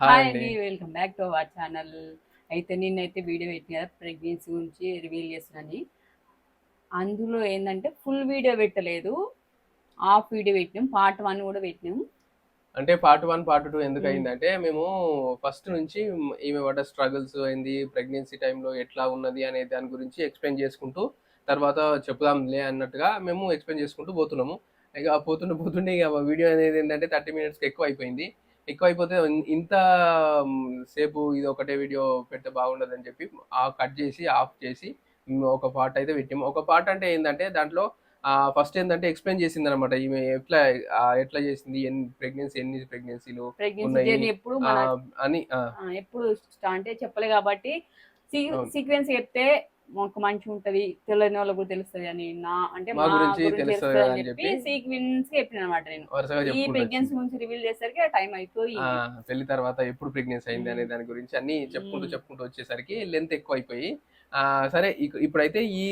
Hi అండి. Welcome back to our channel అయితే నిన్నైతే వీడియో పెట్టిన కదా ప్రెగ్నెన్సీ గురించి రివీల్ చేస్తున్నాను అందులో ఏంటంటే ఫుల్ వీడియో పెట్టలేదు. హాఫ్ వీడియో పెట్టినాం పార్ట్ వన్ కూడా పెట్టినాం. అంటే పార్ట్ వన్ పార్ట్ టూ ఎందుకు మ్మ్. అయిందంటే మేము ఫస్ట్ నుంచి ఈమె పడ్డ స్ట్రగుల్స్ అయింది ప్రెగ్నెన్సీ టైంలో ఎట్లా ఉన్నది అనే దాని గురించి ఎక్స్ప్లెయిన్ చేసుకుంటూ తర్వాత చెప్పుదాంలే అన్నట్టుగా మేము ఎక్స్ప్లెయిన్ చేసుకుంటూ పోతున్నాము. ఇక పోతుండే పోతుండే ఇక వీడియో అనేది ఏంటంటే థర్టీ మినిట్స్కి ఎక్కువ అయిపోయింది. ఎక్కువ అయిపోతే ఇన్- ఇంత సేపు ఇది ఒకటే వీడియో పెడితే బాగుండదని చెప్పి ఆ కట్ చేసి ఆఫ్ చేసి ఒక పార్ట్ అయితే పెట్టాము ఒక పార్ట్ అంటే ఏంటంటే దాంట్లో ఫస్ట్ ఏంటంటే ఎక్స్ప్లెయిన్ చేసింది అనమాట ఈమె ఎట్లా ఎట్లా చేసింది ఎన్ని ప్రెగ్నెన్సీ ఎన్ని ప్రెగ్నెన్సీలు ఎప్పుడు అని ఎప్పుడు అంటే చెప్పలే కాబట్టి. సీక్వెన్స్ చెప్తే మాకు మంచిగా ఉంటది తెలియని వాళ్ళకు కూడా తెలుస్తుంది అని నా అంటే మా గురించి తెలుస్తది అని చెప్పి సీక్వెన్స్ చెప్పిన అనమాట నేను. ఈ ప్రెగ్నెన్సీ. గురించి రివీల్ చేసరికి టైం అయిపోయి. పెళ్ళి తర్వాత ఎప్పుడు ప్రెగ్నెన్సీ అయింది అనే. దాని గురించి అన్ని చెప్పుకుంటూ. చెప్పుకుంటూ వచ్చేసరికి లెంత్ ఎక్కువ అయిపోయి ఆ, సరే ఇప్పుడైతే ఈ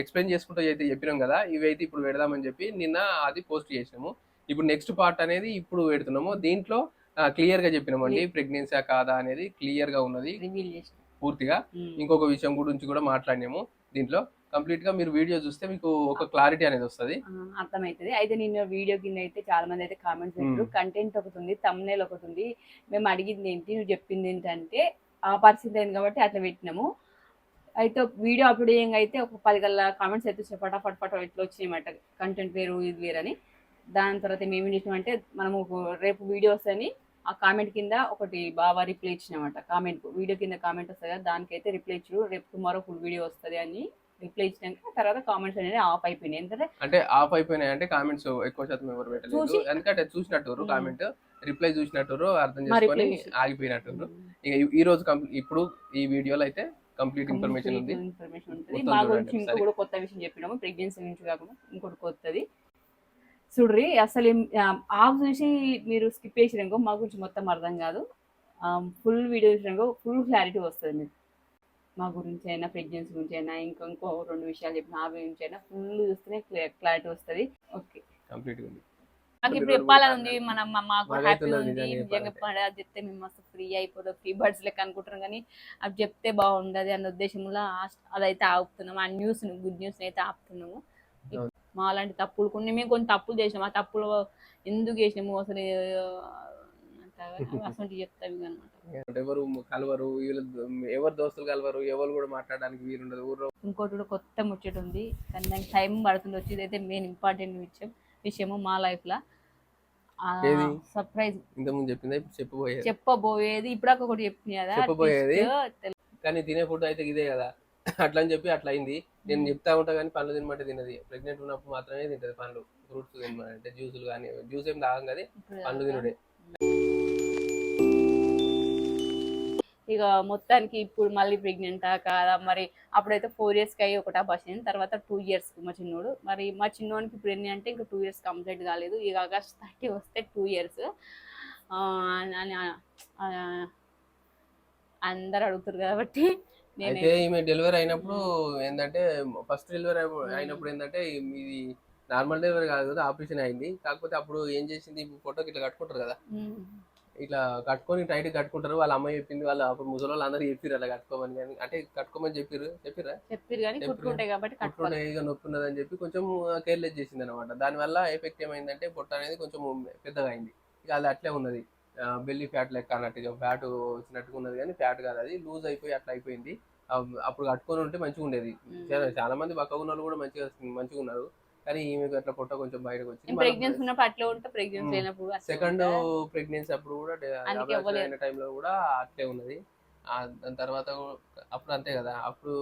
ఎక్స్ప్లెయిన్ చేసుకుంటూ అయితే చెప్పినాం కదా ఇవి అయితే ఇప్పుడు పెడదామని చెప్పి నిన్న అది పోస్ట్ చేసినాము. ఇప్పుడు నెక్స్ట్ పార్ట్ అనేది ఇప్పుడు పెడుతున్నాము. దీంట్లో క్లియర్గా చెప్పినామండి ప్రెగ్నెన్సీ కాదా అనేది క్లియర్గా ఉన్నది. రివీల్ చేసిన. పూర్తిగా. ఇంకొక విషయం గురించి కూడా మాట్లాడినాము. దీంట్లో కంప్లీట్గా మీరు వీడియో చూస్తే మీకు ఒక క్లారిటీ అనేది వస్తుంది. అర్థమవుతుంది అయితే నేను వీడియో కింద అయితే చాలా మంది అయితే కామెంట్స్ పెట్టారు. కంటెంట్ ఒకటి ఉంది తమ్నేల్ ఒకటి ఉంది. మేము అడిగింది ఏంటి నువ్వు చెప్పింది ఏంటంటే ఆ పరిస్థితి అయింది కాబట్టి అట్లా పెట్టినాము. అయితే వీడియో అప్లోడ్ చేయంగా అయితే ఒక పది గల్ల కామెంట్స్ అయితే ఫటాఫట్ ఫటా ఇట్లా వచ్చినాయన్నమాట. కంటెంట్ వేరు ఇది వేరని దాని తర్వాత మేము ఏం చేసినామంటే మనము రేపు వీడియో వస్తాయని ఆ కామెంట్ కింద ఒకటి బాగా రిప్లై ఇచ్చినామట. కామెంట్ వీడియో కింద కామెంట్ వస్తుంది కదా దానికైతే రిప్లై ఇచ్చు రేపు టుమారో ఫుల్ వీడియో వస్తుంది అని రిప్లై ఇచ్చినాక తర్వాత కామెంట్స్ అనేది ఆఫ్ అయిపోయినాయి. ఎందుకంటే అంటే ఆఫ్ అయిపోయినాయి అంటే కామెంట్స్ ఎక్కువ శాతం ఎవరు పెట్టలేదు. ఎందుకంటే చూసినట్టు. కామెంట్ రిప్లై చూసినట్టు అర్థం చేసుకొని ఆగిపోయినట్టు ఇక ఈ- రోజు ఇప్పుడు ఈ వీడియోలో అయితే కంప్లీట్ ఇన్ఫర్మేషన్ ఉంది. ఇన్ఫర్మేషన్ ఉంటుంది. మా గురించి ఇంకో. కూడా కొత్త విషయం చెప్పినాము. ప్రెగ్నెన్సీ గురించి కాకుండా ఇంకోటి కొత్తది. చూడ్రి. అసలు ఆఫ్ చూసి మీరు స్కిప్ చేసినాకో మా గురించి మొత్తం అర్థం కాదు. ఫుల్ వీడియో చూసినాకో ఫుల్ క్లారిటీ వస్తుంది మీకు. మా గురించి అయినా ప్రెగ్నెన్సీ గురించి అయినా ఇంకా ఇంకో రెండు విషయాలు చెప్పిన ఆ గురించి అయినా ఫుల్ చూస్తేనే క్లారిటీ వస్తుంది. ఓకే కంప్లీట్ ఉంది. నాకు ఇప్పుడు చెప్పాలని ఉంది మనం మాకు హ్యాపీ ఉంది. నిజంగా అది చెప్తే మేము మస్తు ఫ్రీ అయిపోతాం. ఫ్రీ బర్డ్స్ లెక్క అనుకుంటున్నాం కానీ అవి చెప్తే బాగుండదు అన్న ఉద్దేశంలో అదైతే ఆపుతున్నాం. ఆ న్యూస్ గుడ్ న్యూస్ అయితే ఆపుతున్నాము. మా అలాంటి తప్పులు కొన్ని మేము కొన్ని తప్పులు చేసినాం. ఆ తప్పులు ఎందుకు చేసినాము? అసలు అసలు చెప్తావి అనమాట అంటే ఎవరు కలవరు? వీళ్ళు ఎవరు దోస్తులు కలవరు? ఎవరు కూడా మాట్లాడడానికి వీలుండదు. ఊర్లో ఇంకోటి కూడా కొత్త ముచ్చట ఉంది. కానీ దానికి టైం పడుతుంది వచ్చి ఇదైతే మెయిన్ ఇంపార్టెంట్ విషయం విషయము మా లైఫ్లో? సర్ప్రైజ్ ఇంతకుముందు చెప్పింది? ఇప్పుడు చెప్పబోయేది. చెప్పబోయేది. ఇప్పుడాక ఒకటి చెప్పింది కదా చెప్పబోయేది? కానీ తినే ఫుడ్ అయితే ఇదే కదా. అట్లా అని చెప్పి అట్లా అయింది నేను చెప్తా ఉంటా కానీ పండ్లు తినమంటే తినది. ప్రెగ్నెంట్ ఉన్నప్పుడు మాత్రమే తింటది పండ్లు. ఫ్రూట్స్ తినమంటే జ్యూసులు కానీ జ్యూస్ ఏం తాగం కదా పండ్లు తినుడే. ఇక మొత్తానికి ఇప్పుడు మళ్ళీ ప్రెగ్నెంటా కాదా? మరి అప్పుడైతే ఫోర్ ఇయర్స్కి అయ్యి ఒకటి అబార్షన్ తర్వాత టూ ఇయర్స్కి మా చిన్నోడు. మరి మా చిన్నోనికి ఇప్పుడు ఎన్ని అంటే ఇంకా టూ ఇయర్స్ కంప్లీట్ కాలేదు. ఇక ఆగస్ట్ థర్టీ వస్తే టూ ఇయర్స్ అని అందరు అడుగుతారు కాబట్టి అయితే ఈమె డెలివరీ అయినప్పుడు ఏంటంటే ఫస్ట్ డెలివరీ అయినప్పుడు ఏంటంటే ఇది నార్మల్ డెలివరీ కాదు కదా ఆపరేషన్ అయింది. కాకపోతే అప్పుడు ఏం చేసింది ఫోటోకి ఇట్లా కట్టుకుంటారు కదా. ఇట్లా కట్టుకొని టైట్ కట్టుకుంటారు. వాళ్ళ అమ్మాయి చెప్పింది వాళ్ళ అప్పుడు ముసలి వాళ్ళు అందరూ చెప్పారు అలా కట్టుకోమని కానీ అంటే కట్టుకోమని చెప్పారు చెప్పిరా చెప్పారు. కుట్టుకుంటాయి ఇక నొప్పి ఉన్నదని చెప్పి కొంచెం కేర్లెస్ చేసింది అనమాట దానివల్ల ఎఫెక్ట్ ఏమైందంటే పొట్ట అనేది కొంచెం పెద్దగా అయింది. ఇక అది అట్లే ఉన్నది. బెల్లి ఫ్యాట్ లెక్క అన్నట్టుగా ఫ్యాట్ వచ్చినట్టుగా ఉన్నది కానీ ఫ్యాట్ కాదు అది. లూజ్ అయిపోయి అట్లా అయిపోయింది. అప్పుడు కట్టుకొని ఉంటే మంచిగా ఉండేది. చాలా మంది బక్క ఉన్న కూడా మంచిగా మంచిగా ఉన్నారు. కానీ ఈమె అట్లా పొట్ట కొంచెం బయటకు వచ్చింది. ప్రెగ్నెన్సీ ఉన్నప్పుడు అట్లే ఉంటా ప్రెగ్నెన్సీ మ్మ్. లేనప్పుడు అట్లే సెకండ్. ప్రెగ్నెన్సీ అప్పుడు కూడా. అయిన టైంలో కూడా అట్లే ఉన్నది. దాని తర్వాత అప్పుడు అంతే కదా. అప్పుడు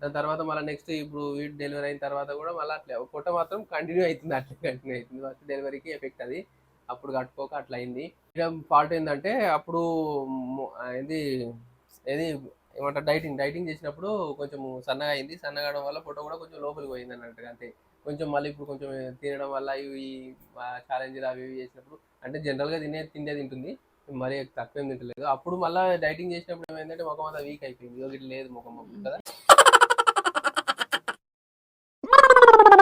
దాని తర్వాత మళ్ళీ నెక్స్ట్ ఇప్పుడు వీట్ డెలివరీ అయిన తర్వాత కూడా మళ్ళీ అట్లే. పొట్ట మాత్రం కంటిన్యూ అవుతుంది అట్లే కంటిన్యూ అవుతుంది. ఫస్ట్ డెలివరీకి ఎఫెక్ట్ అది. అప్పుడు కట్టుకోక అట్లా అయింది. ఇక పార్ట్ ఏంటంటే అప్పుడు ఇది ఏది ఏమంటారు డైటింగ్ డైటింగ్ చేసినప్పుడు కొంచెం సన్నగా అయింది. సన్నగా అవడం వల్ల ఫోటో కూడా కొంచెం లోపలికి పోయింది అన్నట్టుగా అంతే. కొంచెం మళ్ళీ ఇప్పుడు కొంచెం తినడం వల్ల ఇవి ఛాలెంజ్లు అవి ఇవి చేసినప్పుడు అంటే జనరల్గా తినే తిండే తింటుంది. మరి తక్కువ ఏం తింటలేదు. అప్పుడు మళ్ళీ డైటింగ్ చేసినప్పుడు ఏమైందంటే ముఖం అంతా వీక్ అయిపోయింది. ఇట్లా లేదు ముఖం కదా ఏ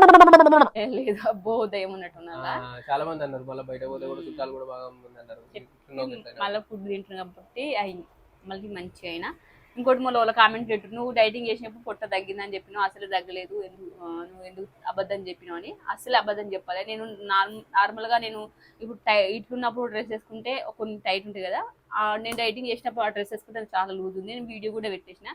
లేదు అబ్బో దయ్యం ఉన్నట్టున్నదా ఆ, చాలా మంది అన్నారు మళ్ళీ బయట పోతే కూడా చుట్టాలు కూడా బాగా అన్నారు. గట్లనే. మళ్ళీ ఫుడ్ తింటున్నాం కాబట్టి అయింది మళ్ళీ మంచిగా అయినా. ఇంకోటి మళ్ళీ వాళ్ళ కామెంట్ పెట్టు నువ్వు డైటింగ్ చేసినప్పుడు పొట్ట తగ్గిందని చెప్పినావు అసలు తగ్గలేదు నువ్వు ఎందుకు అబద్ధం చెప్పినావు అని. అసలు అబద్ధం చెప్పాలి. నేను నార్మల్గా నేను ఇప్పుడు టై ఇట్లున్నప్పుడు డ్రెస్ వేసుకుంటే కొన్ని టైట్ ఉంటుంది కదా నేను డైటింగ్ చేసినప్పుడు ఆ డ్రెస్ వేసుకుంటే చాలా లూజ్ ఉంది. నేను వీడియో కూడా పెట్టేసిన.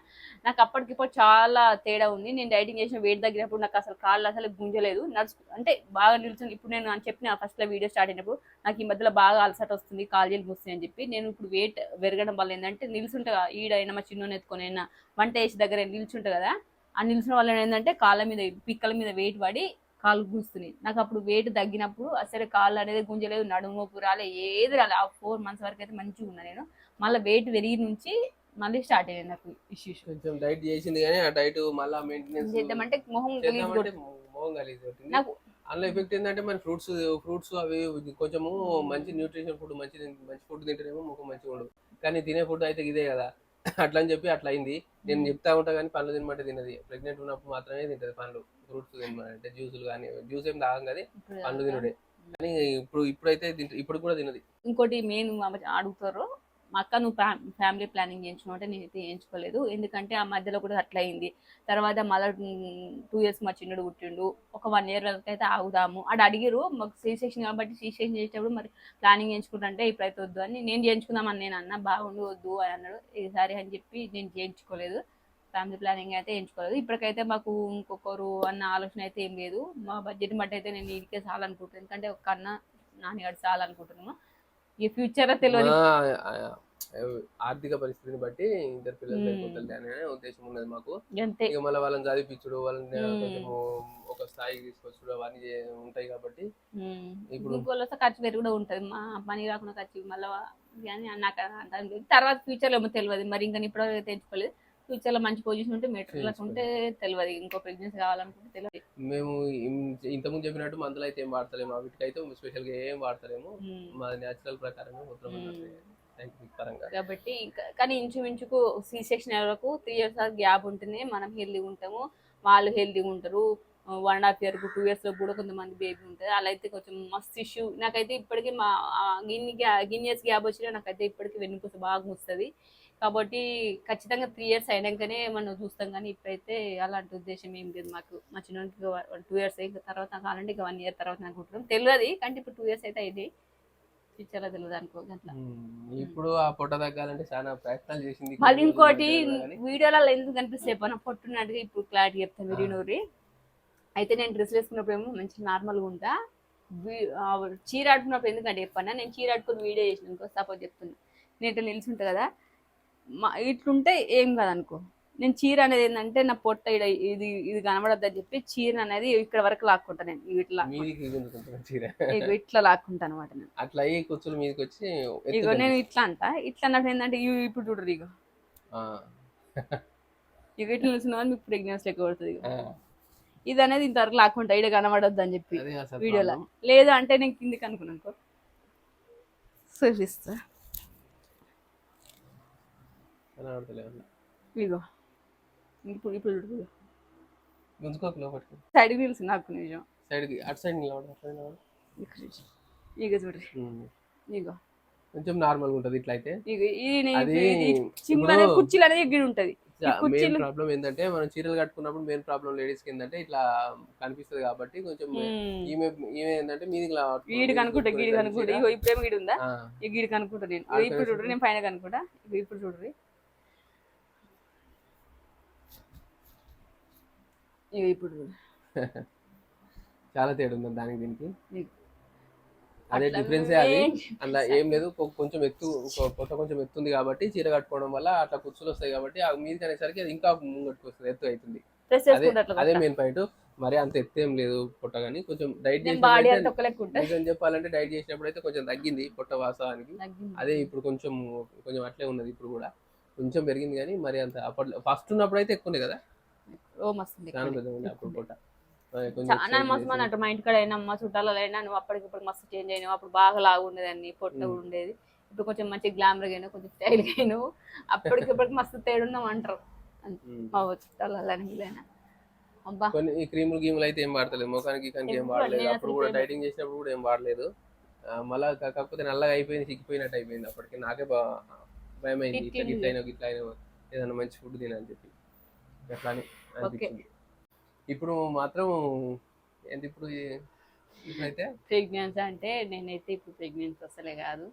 నాకు అప్పటికిప్పుడు చాలా తేడా ఉంది. నేను డైటింగ్ చేసిన వెయిట్ తగ్గినప్పుడు నాకు అసలు కాళ్ళు అసలు గుంజలేదు. నడుచు అంటే బాగా నిల్చుని ఇప్పుడు నేను అని చెప్పిన ఫస్ట్లో వీడియో స్టార్ట్ అయినప్పుడు నాకు ఈ మధ్యలో బాగా అలసట వస్తుంది. కాలు వస్తుంది అని చెప్పి. నేను ఇప్పుడు వెయిట్ పెరగడం వల్ల ఏంటంటే నిల్చుంటా ఈడైనా మా చిన్న ఎత్తుకొని అయినా వంట వేసి దగ్గర నిల్చుంటా కదా. ఆ నిలిచిన వల్ల ఏంటంటే కాళ్ళ మీద పిక్కల మీద వెయిట్ పడి కాళ్ళు గుస్తున్నాయి. నాకు అప్పుడు వెయిట్ తగ్గినప్పుడు అసలు కాళ్ళు అనేది గుంజలేదు నడుము నొప్పి రాలే ఏది రాలే. ఆ ఫోర్ మంత్స్ వరకు అయితే మంచిగా ఉన్నా నేను. మళ్ళీ వెయిట్ పెరిగి నుంచి మళ్ళీ స్టార్ట్ అయ్యాయి నాకు ఇష్యూస్ కొంచెం డైట్ చేసింది కానీ ఆ డైట్ మళ్ళీ మెయింటెనెన్స్ చేద్దామంటే మొహం మోహం నాకు అందులో ఎఫెక్ట్ ఏంటంటే మరి ఫ్రూట్స్ ఫ్రూట్స్ అవి కొంచెము మంచి న్యూట్రిషన్ ఫుడ్ మంచి మంచి ఫుడ్ తింటేనేమో ముఖం మంచిగా ఉండదు. కానీ తినే ఫుడ్ అయితే ఇదే కదా. అట్లా అని చెప్పి అట్లా అయింది నేను చెప్తా ఉంటా కానీ పండ్లు తినమంటే తినది. ప్రెగ్నెంట్ ఉన్నప్పుడు మాత్రమే తింటది పండ్లు ఫ్రూట్స్ తినమంటే జ్యూసులు కానీ జ్యూస్ ఏం తాగం ఇప్పుడు పండ్లు తినడే. కానీ ఇప్పుడు ఇప్పుడైతే ఇప్పుడు కూడా తినది. ఇంకోటి మెయిన్ అడుగుతారు మా అక్క నువ్వు ఫ్యామిలీ ప్లానింగ్ చేయించుకున్నావు అంటే నేనైతే చేయించుకోలేదు. ఎందుకంటే ఆ మధ్యలో కూడా అట్లా అయింది. తర్వాత మళ్ళీ టూ ఇయర్స్ మా చిన్నడు పుట్టిండు. ఒక వన్ ఇయర్ వరకు అయితే ఆగుదాము. అక్కడ అడిగిరు మాకు సీ సెక్షన్ కాబట్టి సీ సెక్షన్ చేసేటప్పుడు మరి ప్లానింగ్ చేయించుకుంటే ఇప్పుడైతే వద్దు అని. నేను చేయించుకుందామని నేను అన్న బాగుండు వద్దు అని అన్నాడు. ఈసారి అని చెప్పి నేను చేయించుకోలేదు. ఫ్యామిలీ ప్లానింగ్ అయితే ఎంచుకోలేదు. ఇప్పటికైతే మాకు ఇంకొకరు అన్న ఆలోచన అయితే ఏం లేదు. మా బడ్జెట్ బట్టి అయితే నేను వీడికే చాలనుకుంటున్నాను. ఎందుకంటే ఒక అన్న నాన్నగారు చాలనుకుంటున్నాను ఈ ఫ్యూచర్ తెలియదు. ఆర్థిక పరిస్థితిని బట్టి ఇద్దరు పిల్లలు అనే ఉద్దేశం ఉన్నది మాకు. ఇక మళ్ళీ వాళ్ళని చదివించుడు వాళ్ళని ఒక స్థాయికి తీసుకొచ్చుడు అవన్నీ ఉంటాయి కాబట్టి. ఇప్పుడు- ఇంకోళ్ళు వస్తే ఖర్చు పెరిగి కూడా ఉంటది. మా పని రాకుండా ఖర్చు మళ్ళీ కానీ నాకు. తర్వాత ఫ్యూచర్లో ఏమో తెలియదు. మరి ఇంకా ఇప్పుడు తెచ్చుకోలేదు ఫ్యూచర్లో మంచి పొజిషన్ ఉంటే మెటీరియల్ ఉంటే తెలియదు ఇంకో ప్రెగ్నెన్సీ కావాలనుకుంటే తెలియదు మేము ఇంతకుముందు చెప్పినట్టు మందులు అయితే ఏం వాడతలేము. వీటికి అయితే స్పెషల్గా ఏం వాడతలేము. ఉమ్. మా నేచురల్ ప్రకారమే. సైంటిఫిక్ పరంగా. కాబట్టి కానీ ఇంచుమించుకు సి సెక్షన్ వరకు త్రీ ఇయర్స్ గ్యాప్ ఉంటేనే మనం హెల్దీగా ఉంటాము. వాళ్ళు హెల్దీగా ఉంటారు. One and half year two ఇయర్స్లో కూడా కొంతమంది బేబీ ఉంటుంది అలా అయితే కొంచెం మస్తు ఇష్యూ నాకైతే ఇప్పటికీ మా గిన్ని గిన్ని ఇయర్స్ గ్యాప్ వచ్చినా నాకైతే ఇప్పటికీ వెన్నుపూస బాగా వస్తుంది కాబట్టి ఖచ్చితంగా త్రీ ఇయర్స్ అయినాకనే మనం చూస్తాం కానీ ఇప్పుడైతే అలాంటి ఉద్దేశం ఏం లేదు మాకు. మా చిన్నకి టూ ఇయర్స్ ఇంకా తర్వాత కావాలంటే ఇంకా వన్ ఇయర్ తర్వాత నాకు కుట్టడం తెలియదు కానీ ఇప్పుడు టూ ఇయర్స్ అయితే అయింది ఫ్యూచర్లో తెలియదు అనుకో అట్లా. ఇప్పుడు ఆ పొట్ట తగ్గాలంటే చాలా ప్రయత్నాలు చేసింది మళ్ళీ ఇంకోటి వీడియోలలో ఎందుకు కనిపిస్తే పని పొట్టున్నట్టుగా ఇప్పుడు క్లారిటీ చెప్తాను మీరు నూరి అయితే నేను డ్రెస్ వేసుకున్నప్పుడు ఏమో మంచి నార్మల్గా ఉంటా. చీర ఆడుకున్నప్పుడు ఎందుకంటే చెప్పన్నా నేను చీర ఆడుకుని వీడియో చేసిన అనుకో సపోజ్ చెప్తున్నా. నేను ఇట్లా నిలిచుంటా కదా. మా ఇట్లుంటే ఏం కాదనుకో. నేను చీర అనేది ఏంటంటే నా పొట్ట ఇది ఇది కనబడద్దని చెప్పి చీర అనేది ఇక్కడ వరకు లాక్కుంటా నేను. ఇట్లా ఇట్లా లాక్కుంటా అనమాట నేను. అట్లా అయ్యి కుచ్చుల మీదకి వచ్చి ఇగో. నేను ఇట్లా అంట. ఇట్లా అన్నప్పుడు ఏంటంటే ఇవి ఇప్పుడు చూడరు ఇగో. ఆ, ఇక ఇట్లా నిలిచిన మీకు ప్రెగ్నెన్సీ లెక్క పడుతుంది ఇది అనేది ఇంతవరకు లాక్కుంటా ఇక్కడ కనబడొద్దు అని చెప్పి వీడియోలో. లేదు అంటే నేను కిందికి అనుకున్నాను చూపిస్తా. ఇగో ఇప్పుడు ఇప్పుడు చూడు. గుంజుకోకు లోపలికి సైడ్ నిలిచి నాకు నిజం. సైడ్కి అటు సైడ్ నిలబడు అటు సైడ్ నిలబడు. ఇక్కడ చూడు. ఇగ కొంచెం నార్మల్ ఉంటుంది ఇట్లా అయితే కుర్చీలు అనేది ఇక్కడ ఉంటది. మెయిన్ కుర్చీలు ప్రాబ్లం ఏంటంటే మనం చీరలు కట్టుకున్నప్పుడు మెయిన్ ప్రాబ్లం లేడీస్కి ఏంటంటే ఇట్లా కనిపిస్తుంది కాబట్టి కొంచెం. ఈమె ఈమె ఏంటంటే మీదికి ఇలా గీడికి అనుకుంటా గీడికి అనుకుంటా. ఇగో ఇప్పుడేమో గీడి ఉందా? ఈ గీడికి అనుకుంటా నేను. ఇప్పుడు చూడరు. నేను పైన కనుకుంటా. ఇప్పుడు చూడరు ఇప్పుడు చాలా తేడా ఉంది దానికి దీనికి. నీకు. అదే డిఫరెన్స్ అది. అలా ఏం లేదు కొంచెం ఎత్తు కొ- పొట్ట కొంచెం ఎత్తుంది కాబట్టి చీర కట్టుకోవడం వల్ల అట్లా కుచ్చులు వస్తాయి కాబట్టి ఆ మీదకి అనేసరికి అది ఇంకా ముంగట్టుకు వస్తుంది ఎత్తు అవుతుంది అదే. మెయిన్ పాయింట్ మరి అంత ఎత్తు ఏం లేదు పొట్ట కానీ కొంచెం డైట్ నిజం చెప్పాలంటే డైట్ చేసినప్పుడు అయితే కొంచెం తగ్గింది పొట్ట తగ్గింది. అదే ఇప్పుడు కొంచెం కొంచెం అట్లే ఉన్నది ఇప్పుడు కూడా. కొంచెం పెరిగింది కానీ మరి అంత అప్పట్లో ఫస్ట్ ఉన్నప్పుడు అయితే ఎక్కువ ఉంది కదా? ఓ మస్తు చాలా మస్తు అంటారు మా ఇంటికాడ అయినా మా చుట్టాలలో అయినా నువ్వు అప్పటికిప్పుడు మస్తు చేంజ్ అయినావు. అప్పుడు బాగా లాగు ఉండేదాన్ని పొట్ట ఉండేది. ఇప్పుడు కొంచెం మంచి గ్లామర్ అయినా కొంచెం స్టైల్ అయినావు. అప్పటికిప్పటికి మస్తు తేడున్నావు అంటారు. మా చుట్టాలలో కొన్ని ఈ క్రీములు గీములు అయితే ఏం వాడతలేదు. ముఖానికి కనుక ఏం వాడలేదు. అప్పుడు కూడా. డైటింగ్ చేసినప్పుడు కూడా ఏం వాడలేదు. మళ్ళా కాకపోతే నల్లగా అయిపోయింది చిక్కిపోయినట్టు అయిపోయింది. అప్పటికి నాకే భయం అయింది ఇట్లా ఇట్లా అయినా ఏదైనా మంచి ఫుడ్ తినని చెప్పి. అట్లా అని అనిపించింది. ఇప్పుడు మాత్రం ఏంటి ఇప్పుడు ఇప్పుడైతే ప్రెగ్నెన్సీ అంటే నేనైతే ఇప్పుడు ప్రెగ్నెన్సీ అసలే కాదు.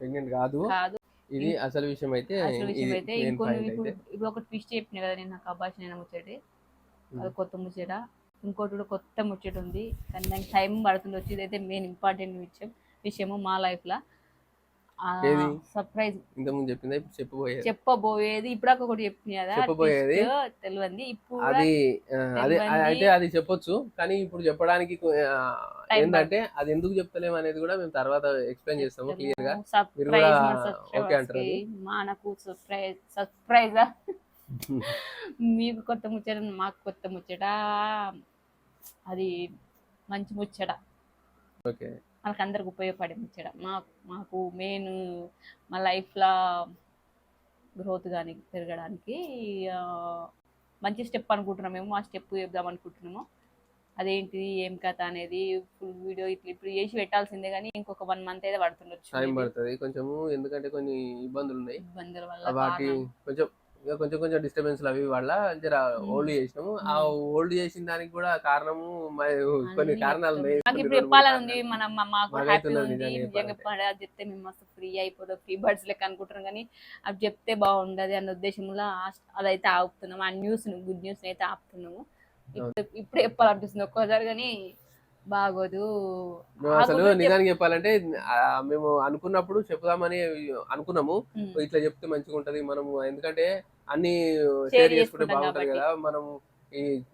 ప్రెగ్నెంట్ కాదు. కాదు. ఇది అసలు విషయం అయితే అసలు విషయం ఇది అయితే ఇంకొన్ని ఇప్పుడు అయితే. ఇప్పుడు ఒక ట్విస్ట్ చెప్పిన కదా నేను నాకు నేను ముచ్చటి. అది. కొత్త ముచ్చట. ఇంకోటి కూడా కొత్త ముచ్చట ఉంది. కానీ దానికి టైం పడుతుంది వచ్చి ఇదైతే మెయిన్ ఇంపార్టెంట్ విషయం. విషయము మా లైఫ్ సర్ప్రైజ్ ఇంతకుముందు చెప్పిందా? ఇప్పుడు చెప్పబోయేది. చెప్పబోయేది. ఇప్పుడు ఒకటి చెప్పింది చెప్పబోయేది? తెలియంది ఇప్పుడు అది అదే. అయితే అది చెప్పొచ్చు. కానీ ఇప్పుడు చెప్పడానికి ఏంటంటే అది ఎందుకు చెప్తలేము అనేది కూడా మేము తర్వాత ఎక్స్ప్లెయిన్ చేస్తాము క్లియర్గా. మీరు కూడా ఓకే అంటారు? మనకు సర్ప్రైజ్ సర్ప్రైజ్ మీకు కొత్త ముచ్చట మాకు కొత్త ముచ్చట. అది మంచి ముచ్చట. ఓకే. మనకు అందరికి ఉపయోగపడే ముచ్చట మా మాకు మెయిన్ మా లైఫ్లో గ్రోత్ కానీ పెరగడానికి మంచి స్టెప్ అనుకుంటున్నాం మేము ఆ స్టెప్ చెప్దాం అనుకుంటున్నాము అదేంటిది ఏం కథ అనేది ఫుల్ వీడియో ఇట్లా ఇప్పుడు చేసి పెట్టాల్సిందే కానీ ఇంకొక వన్ మంత్ అయితే పడుతుండొచ్చు టైం. పడుతుంది కొంచెము ఎందుకంటే కొన్ని ఇబ్బందులు ఉన్నాయి ఇబ్బందుల వల్ల వాటి. కొంచెం ఇంకా కొంచెం కొంచెం డిస్టర్బెన్స్ అవి వల్ల జర Hmm. ఓల్డ్ చేసినాము. ఆ ఓల్డ్ చేసిన దానికి కూడా కారణము కొన్ని కారణాలు ఉన్నాయి. మనం మాకు నిజంగా చెప్తే మేము మస్తు ఫ్రీ అయిపోతాం ఫ్రీ బర్డ్స్ లెక్క అనుకుంటున్నాం కానీ అది చెప్తే బాగుండదు అన్న ఉద్దేశంలో అదైతే ఆపుతున్నాము ఆ న్యూస్ గుడ్ న్యూస్ అయితే ఆపుతున్నాము. ఇప్పుడు ఇప్పుడు చెప్పాలనిపిస్తుంది ఒక్కోసారి కానీ బాగోదు. అసలు నిజానికి చెప్పాలంటే మేము అనుకున్నప్పుడు చెప్దామని అనుకున్నాము. ఇట్లా చెప్తే మంచిగా ఉంటది మనము. ఎందుకంటే అన్ని షేర్ చేసుకుంటే బాగుంటది. కదా. మనం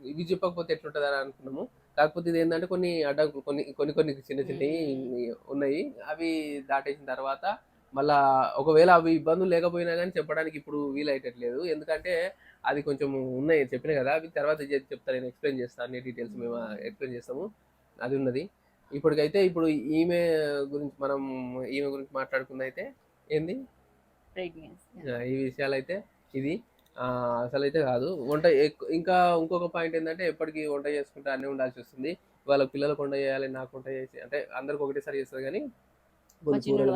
ఇవి చెప్పకపోతే ఎట్లుంటది అని అనుకున్నాము. కాకపోతే ఇది ఏంటంటే కొన్ని అడ్డంకులు కొన్ని కొన్ని కొన్ని చిన్న చిన్నవి ఉన్నాయి. అవి దాటేసిన తర్వాత మళ్ళా ఒకవేళ అవి ఇబ్బందులు లేకపోయినా కానీ చెప్పడానికి ఇప్పుడు వీలయ్యేటట్లేదు ఎందుకంటే అది కొంచెం ఉన్నాయి చెప్పిన కదా. అవి తర్వాత చె- చెప్తా నేను ఎక్స్ప్లెయిన్ చేస్తాను అన్ని డీటెయిల్స్ మేము ఎక్స్ప్లెయిన్ చేస్తాము. అది ఉన్నది. ఇప్పటికైతే ఇప్పుడు ఈమె గురించి మనం ఈమె గురించి మాట్లాడుకుంది అయితే ఏంది? ఈ విషయాలు అయితే ఇది. అసలు అయితే కాదు. వంట ఇంకా ఇంకొక పాయింట్ ఏంటంటే ఎప్పటికీ వంట చేసుకుంటే అన్నీ ఉండాల్సి వస్తుంది. వాళ్ళ పిల్లలకు వంట చేయాలి నాకు వంట చేసి అంటే అందరికి ఒకటేసారి చేస్తుంది కానీ కూరలు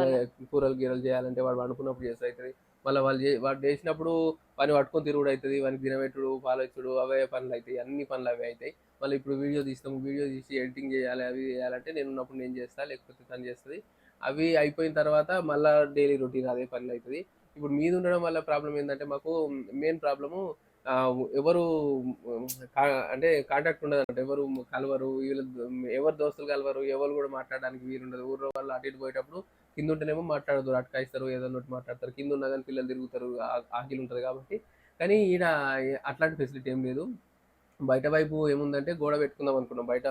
కూరలు గీరలు చేయాలంటే వాడు అనుకున్నప్పుడు చేస్తే అవుతుంది మళ్ళీ వాళ్ళు వాడు చేసినప్పుడు పని పట్టుకొని తిరుగుడు అవుతుంది వానికి తినబెట్టుడు పాలొచ్చుడు అవే పనులు అవుతాయి అన్ని పనులు అవే అవుతాయి మళ్ళీ ఇప్పుడు వీడియో తీస్తాము వీడియో తీసి ఎడిటింగ్ చేయాలి అవి చేయాలంటే నేను ఉన్నప్పుడు నేను చేస్తా లేకపోతే తను చేస్తుంది. అవి అయిపోయిన తర్వాత మళ్ళీ డైలీ రొటీన్ అదే పనులు అవుతుంది. ఇప్పుడు మీద ఉండడం వల్ల ప్రాబ్లం ఏంటంటే మాకు మెయిన్ ప్రాబ్లము ఎవరు అంటే కాంటాక్ట్ ఉండదు అంటే ఎవరు కలవరు వీళ్ళు ఎవరు దోస్తులు కలవరు ఎవరు కూడా మాట్లాడడానికి వీలుండదు. ఊర్లో వాళ్ళు అటు ఇటు పోయేటప్పుడు కింద ఉంటేనేమో మాట్లాడదు అటకాయిస్తారు ఏదో ఒకటి మాట్లాడతారు. కింద ఉన్నా కానీ పిల్లలు తిరుగుతారు ఆకిలు ఉంటుంది కాబట్టి. కానీ ఈడ అట్లాంటి ఫెసిలిటీ ఏం లేదు. బయట వైపు ఏముందంటే గోడ పెట్టుకుందాం అనుకున్నాం. బయట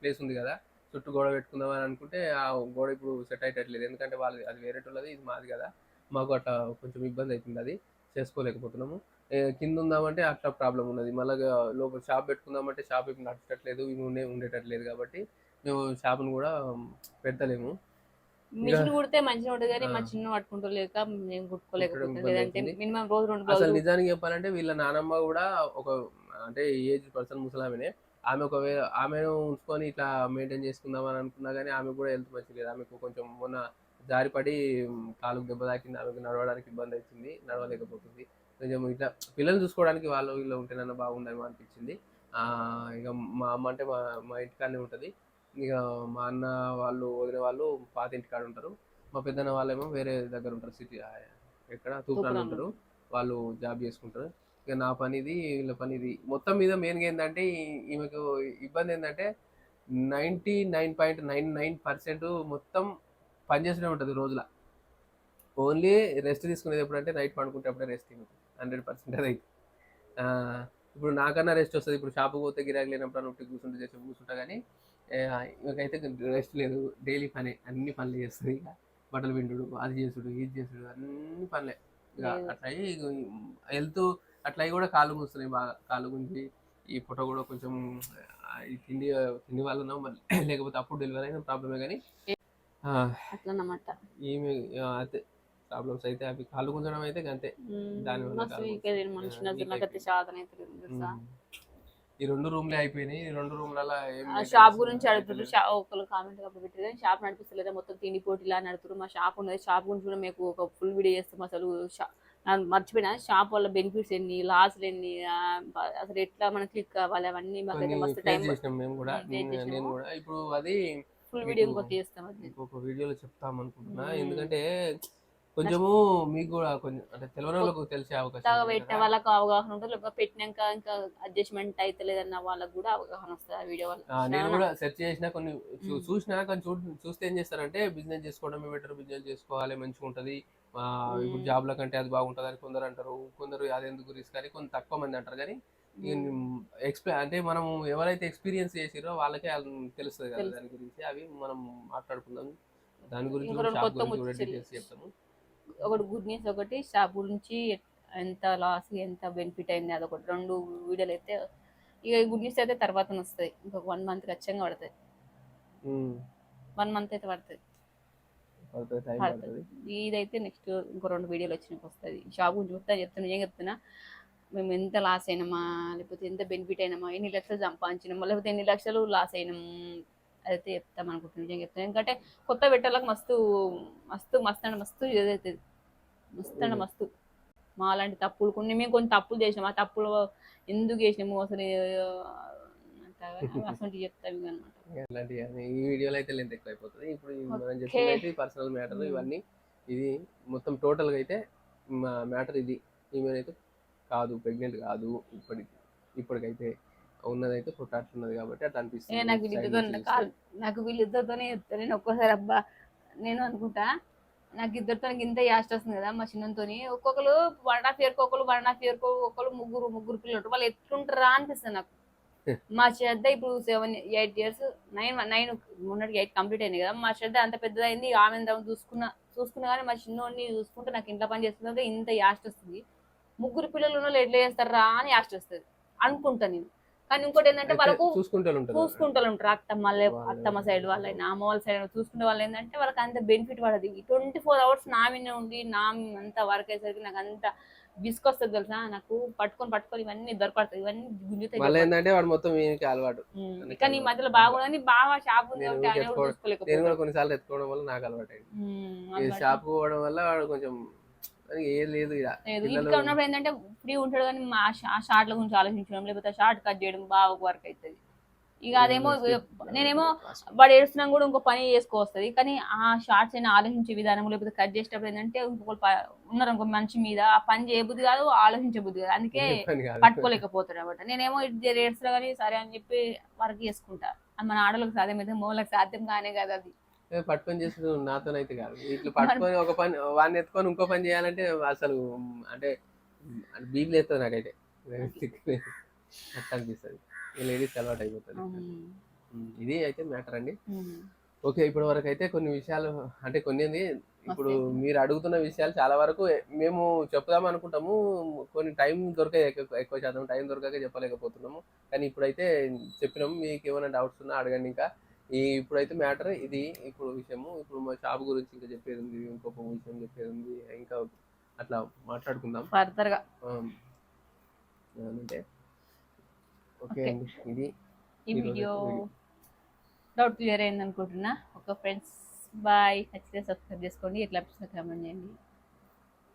ప్లేస్ ఉంది కదా చుట్టూ గోడ పెట్టుకుందాం అని అనుకుంటే ఆ గోడ ఇప్పుడు సెట్ అయ్యేటట్లేదు ఎందుకంటే వాళ్ళది అది వేరేటోళ్ళది ఇది మాది కదా. మాకు అట్లా కొంచెం ఇబ్బంది అవుతుంది అది చేసుకోలేకపోతున్నాము. కింద ఉందామంటే అట్లా ప్రాబ్లం ఉన్నది. మళ్ళీ లోపల షాప్ పెట్టుకుందామంటే షాప్ ఇప్పుడు నడచట్లేదు ఇవి ఉండే ఉండేటట్లేదు కాబట్టి మేము షాప్ను కూడా పెట్టలేము మిషన్ కుడితే మంచిగా ఉంటుంది కానీ మా. చిన్న పట్టుకుంటలేక నేను కుట్టుకోలేకపోతుంది లేదంటే. మినిమం రోజు రెండు అసలు నిజానికి చెప్పాలంటే వీళ్ళ నానమ్మ కూడా ఒక అంటే ఏజ్ పర్సన్ ముసలామెనే. ఆమె ఒకవేళ ఆమెను ఉంచుకొని ఇట్లా మెయింటైన్ చేసుకుందాం అని అనుకున్నా కానీ ఆమె కూడా హెల్త్ మంచిది లేదు. ఆమెకు కొంచెం మొన్న జారిపడి కాలుకు దెబ్బ తాకింది. ఆమెకు నడవడానికి ఇబ్బంది అవుతుంది నడవలేకపోతుంది. కొంచెం ఇట్లా పిల్లల్ని చూసుకోవడానికి వాళ్ళు వీళ్ళు ఉంటేనన్నా బాగుండేమో అనిపించింది. ఆ, ఇక మా అమ్మ అంటే మా మా ఇంటికాడనే ఉంటుంది. ఇక మా అన్న వాళ్ళు వదిన వాళ్ళు పాత ఇంటికాడ ఉంటారు. మా పెద్దన్న వాళ్ళేమో వేరే దగ్గర ఉంటారు సిటీ ఎక్కడ? తూప్రాన్. ఉంటారు. వాళ్ళు జాబ్ చేసుకుంటారు. ఇక నా పని ఇది వీళ్ళ పని ఇది. మొత్తం మీద మెయిన్గా ఏంటంటే ఈమెకు ఇబ్బంది ఏంటంటే ninety nine point nine nine percent మొత్తం పనిచేస్తూనే ఉంటుంది రోజుల. ఓన్లీ రెస్ట్ తీసుకునేది ఎప్పుడంటే నైట్ పండుకుంటే అప్పుడే రెస్ట్ హండ్రెడ్ పర్సెంట్ అది ఇప్పుడు నాకన్నా రెస్ట్ వస్తుంది. ఇప్పుడు షాప్కి పోతే గిరాకీ లేనప్పుడు అని ఒకటి కూర్చుంటే చేసి కూర్చుంటా కానీ ఇవకైతే రెస్ట్ లేదు. డైలీ పని అన్ని పనులు చేస్తుంది ఇక. బట్టలు పిండుడు అది చేసుడు ఇది చేసుడు అన్ని పనులే. ఇక. అట్లా హెల్త్ అట్లా కూడా కాళ్ళు కూస్తున్నాయి బాగా. కాళ్ళు గుంజి ఈ ఫోటో కూడా కొంచెం తిండి తిండి వల్ల మళ్ళీ లేకపోతే అప్పుడు డెలివరీ అయిన ప్రాబ్లమే కానీ ఆ, అయితే ప్రాబ్లమ్స్ అయితే అవి కాళ్ళు గుంజడం అయితే అంతే. దానివల్ల మస్తు ఈ రెండు రూమ్లే అయిపోయినాయి. ఈ రెండు రూమ్లలో ఆ షాప్ గురించి అడుగుతున్నారు పెట్టలేదు. షా- ఒకళ్ళు కామెంట్ అప్పుడు పెట్టారు కానీ షాప్ నడిపిస్తలేదా? మొత్తం తిండి పోటీలా నడుపుతారు మా షాప్ ఉన్నది. షాప్ గురించి కూడా మీకు ఒక ఫుల్ వీడియో చేస్తాం. అసలు షా- మర్చిపోయినా? షాప్ వల్ల బెనిఫిట్స్ ఎన్ని? లాస్లు ఎన్ని? ఆ, బ- అసలు ఎట్లా మనకి క్లిక్ కావాలి? అవన్నీ మాకైతే మస్తు టైం చేసినాం మేము కూడా. Face నేను చేసినాము. నేను కూడా. ఇప్పుడు అది ఫుల్ వీడియో మీకు- ఇంకొక చేస్తాం అది. ఇంకొక వీడియోలో చెప్తాం అనుకుంటున్నా. మ్మ్. ఎందుకంటే కొంచెము మీకు కూడా కొంచెం అంటే తెలియని తెలిసే అవకాశం పెట్టిన. వాళ్ళకి అవగాహన ఉంటుంది లేకపోతే పెట్టినాక ఇంకా అడ్జస్ట్మెంట్ అయితే లేదన్న వాళ్ళకి కూడా అవగాహన వస్తుంది ఆ వీడియో వల్ల. ఆ, నేను కూడా సెర్చ్ చేసిన కొన్ని. చూసినా కానీ చూ చూస్తే ఏం చేస్తారంటే బిజినెస్ చేసుకోవడమే బెటర్ బిజినెస్ చేసుకోవాలి మంచిగా ఉంటది. ఇప్పుడు. జాబ్ల కంటే అది బాగుంటుంది అని కొందరు అంటారు. కొందరు అది ఎందుకు రిస్క్ అని కొంత తక్కువ మంది అంటారు. కానీ ఎక్స్ప్లెయిన్ అంటే మనం ఎవరైతే ఎక్స్పీరియన్స్ చేసిరో వాళ్ళకే అది తెలుస్తుంది కదా. దాని గురించి. అవి మనం మాట్లాడుకుందాం. దాని గురించి చెప్తాము. ఒకటి గుడ్ న్యూస్ ఒకటి షాప్ గురించి ఎంత లాస్ ఎంత బెనిఫిట్ అయింది అదొకటి రెండు వీడియోలు అయితే ఇక గుడ్ న్యూస్ అయితే తర్వాత వస్తుంది. ఇంకొక వన్ మంత్ ఖచ్చితంగా పడుతుంది. వన్ మంత్ అయితే పడుతుంది. ఇదైతే నెక్స్ట్ ఇంకో రెండు వీడియోలు వచ్చినాక వస్తుంది. షాప్ గురించి చెప్తా చెప్తున్నా ఏం చెప్తున్నా. మేము ఎంత లాస్ అయినామా లేకపోతే ఎంత బెనిఫిట్ అయినామా ఎన్ని లక్షలు సంపాదించినామా లేకపోతే ఎన్ని లక్షలు లాస్ అయినాం అదైతే చెప్తాం అనుకుంటున్నాను. నిజంగా చెప్తాను. ఎందుకంటే కొత్త పెట్టాలకు మస్తు మస్తు మస్తు అంటే మస్తు ఇదవుతుంది మస్తు అంటే మస్తు. మా అలాంటి తప్పులు కొన్ని మేము కొన్ని తప్పులు చేసినాం. ఆ తప్పులు ఎందుకు చేసినాము అసలు అసలు చెప్తాం అనమాట ఇలాంటి ఈ వీడియోలో అయితే లెంత్ ఎక్కువ అయిపోతుంది ఇప్పుడు మనం అయితే పర్సనల్ మ్యాటర్. ఇవన్నీ. ఇది మొత్తం టోటల్గా అయితే మ్యాటర్ ఇది. ఈమెనైతే కాదు ప్రెగ్నెంట్ కాదు ఇప్పటికి ఇప్పటికైతే. ఉన్నదైతే పుట్టాడుతున్నది కాబట్టి అట్లా ఏ నాకు వీళ్ళిద్దరితో అనిపిస్తుంది నాకు వీళ్ళిద్దరితోనే చెప్తా. నేను ఒక్కోసారి అబ్బా నేను అనుకుంటా నాకు ఇద్దరితో ఇంత యాస్ట్ వస్తుంది కదా మా చిన్నంతో ఒక్కొక్కరు వన్ హాఫ్ ఇయర్ ఒకరు వన్ హాఫ్ ఇయర్ ఒకరు ముగ్గురు ముగ్గురు పిల్లలు. వాళ్ళు ఎట్లుంటారా అనిపిస్తుంది నాకు. మా శ్రద్ధ ఇప్పుడు seven eight years nine nine మొన్నటికి ఎయిట్ కంప్లీట్ అయింది కదా. మా శ్రద్ధ అంత పెద్దదైంది. ఆమె చూసుకున్నా చూసుకున్నా కానీ మా చిన్నోడిని చూసుకుంటే నాకు ఇంట్లో పని చేస్తుంటే ఇంత యాస్ట్ వస్తుంది. ముగ్గురు పిల్లలు ఉన్న వాళ్ళు ఎట్లా చేస్తారా అని యాస్ట్ వస్తుంది. అనుకుంటా నేను. కానీ ఇంకోటి ఏంటంటే వాళ్ళకు చూసుకుంటూ ఉంటారు. అత్తమ్మ అత్తమ్మ సైడ్ వాళ్ళైనా అమ్మ వాళ్ళ సైడ్ చూసుకునే వాళ్ళు ఏంటంటే వాళ్ళకి అంత బెనిఫిట్ పడదు. ట్వంటీ ఫోర్ అవర్స్ నా మీద ఉండి నా అంత వర్క్ అయ్యేసరికి నాకు అంత విసుకొస్తుంది తెలుసా? నాకు పట్టుకొని పట్టుకొని ఇవన్నీ దొరకడుతుంది ఇవన్నీ గుంజుతాయి ఏంటంటే వాడు మొత్తం అలవాటు. కానీ ఈ మధ్యలో బాగుందని బాగా షాప్ ఉంది నేను కూడా కొన్నిసార్లు ఎత్తుకోవడం వల్ల నాకు అలవాటు. అయింది. షాప్ పోవడం వల్ల వాడు కొంచెం ఏం లేదు ఇక లేదు. ఇంట్లో ఉన్నప్పుడు ఏంటంటే ఫ్రీ ఉంటాడు కానీ మా ఆ షార్ట్ల గురించి ఆలోచించడం లేకపోతే షార్ట్ కట్ చేయడం బాగా వర్క్ అవుతుంది ఇక అదేమో నేనేమో వాడు ఏడుస్తున్నా కూడా ఇంకో పని చేసుకోవస్తుంది కానీ ఆ షార్ట్స్ అయినా ఆలోచించే విధానం లేకపోతే కట్ చేసేటప్పుడు ఏంటంటే ఇంకొకరు ఉన్నారు ఇంకో మనిషి మీద ఆ పని చేయబుద్ధి కాదు ఆలోచించే బుద్ధి కాదు. అందుకే. పట్టుకోలేకపోతాడు అనమాట నేనేమో ఏడుస్తున్నా కానీ సరే అని చెప్పి వర్క్ చేసుకుంటా. మన ఆడలకు సాధ్యం అయితే మూలకు సాధ్యం కానే కాదు అది. పట్టుకొని చేసిన నాతోనైతే కాదు. ఇట్లా పట్టుకొని ఒక పని వాడిని ఎత్తుకొని ఇంకో పని చేయాలంటే అసలు అంటే బీపీలు ఎత్తుంది నాకైతే. అట్లా అనిపిస్తుంది లేడీస్ అలవాటు అయిపోతుంది. ఇది అయితే మ్యాటర్ అండి. ఓకే ఇప్పటి వరకు అయితే కొన్ని విషయాలు అంటే కొన్ని ఇప్పుడు. మీరు అడుగుతున్న విషయాలు చాలా వరకు మేము చెప్దాం అనుకుంటాము. కొన్ని టైం దొరక ఎక్కువ ఎక్కువ శాతం టైం దొరకక చెప్పలేకపోతున్నాము. కానీ ఇప్పుడైతే చెప్పినాము మీకు ఏమైనా డౌట్స్ ఉన్నా అడగండి ఇంకా. ఈ ఇప్పుడైతే మ్యాటర్ ఇది. ఇప్పుడు విషయము ఇప్పుడు మా షాప్ గురించి ఇంకా చెప్పేది ఉంది ఇంకొక విషయం చెప్పేది ఉంది ఇంకా అట్లా మాట్లాడుకుందాం. ఫర్దర్గా అంటే ఓకే ఇది. ఈ వీడియో. డౌట్ క్లియర్ అయింది అనుకుంటున్నా ఒక ఫ్రెండ్స్ బాయ్ ఖచ్చితంగా సబ్స్క్రైబ్ చేసుకోండి ఎట్లా కామెంట్ చేయండి.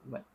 బాయ్.